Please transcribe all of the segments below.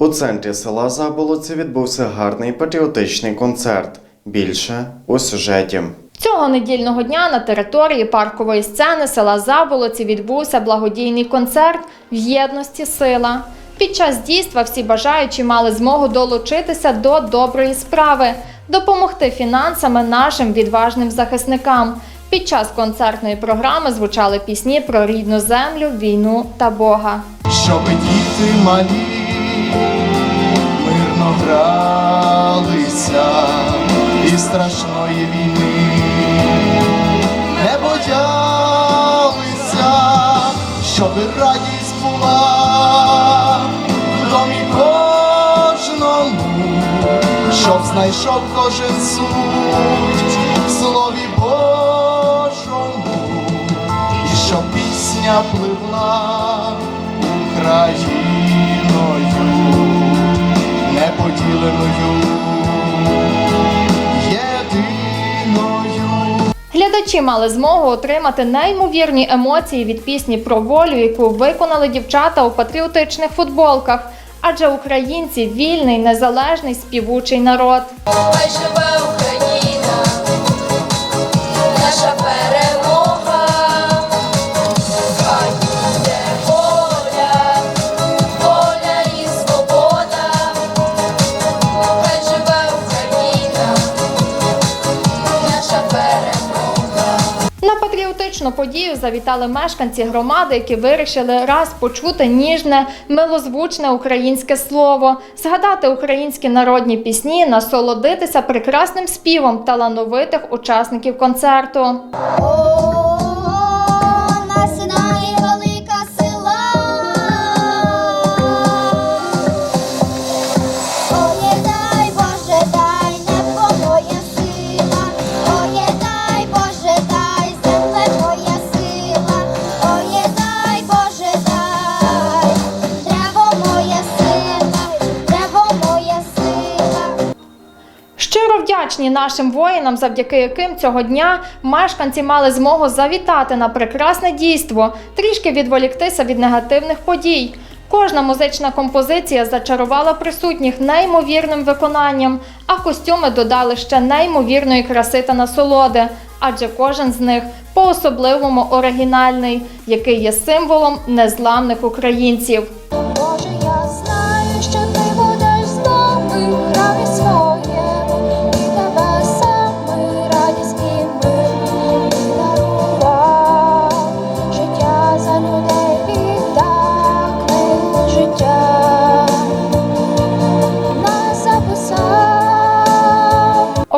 У центрі села Заболоці відбувся гарний патріотичний концерт. Більше у сюжеті. Цього недільного дня на території паркової сцени села Заболоці відбувся благодійний концерт в єдності сила. Під час дійства всі бажаючі мали змогу долучитися до доброї справи, допомогти фінансами нашим відважним захисникам. Під час концертної програми звучали пісні про рідну землю, війну та Бога. щоб діти малі мирно і страшної війни. Не боялися, щоб радість була в домі кожному, щоб знайшов кожен суть в слові Божому і щоб пісня пливла Глядачі мали змогу отримати неймовірні емоції від пісні про волю, яку виконали дівчата у патріотичних футболках. Адже українці вільний, незалежний, співучий народ. На патріотичну подію завітали мешканці громади, які вирішили раз почути ніжне, милозвучне українське слово, згадати українські народні пісні, насолодитися прекрасним співом талановитих учасників концерту. Вдячні нашим воїнам, завдяки яким цього дня мешканці мали змогу завітати на прекрасне дійство, трішки відволіктися від негативних подій. Кожна музична композиція зачарувала присутніх неймовірним виконанням, а костюми додали ще неймовірної краси та насолоди, адже кожен з них по-особливому оригінальний, який є символом незламних українців.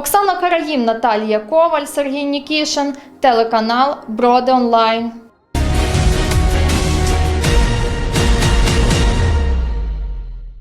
Оксана Караїм, Наталія Коваль, Сергій Нікішин, телеканал Броди Онлайн.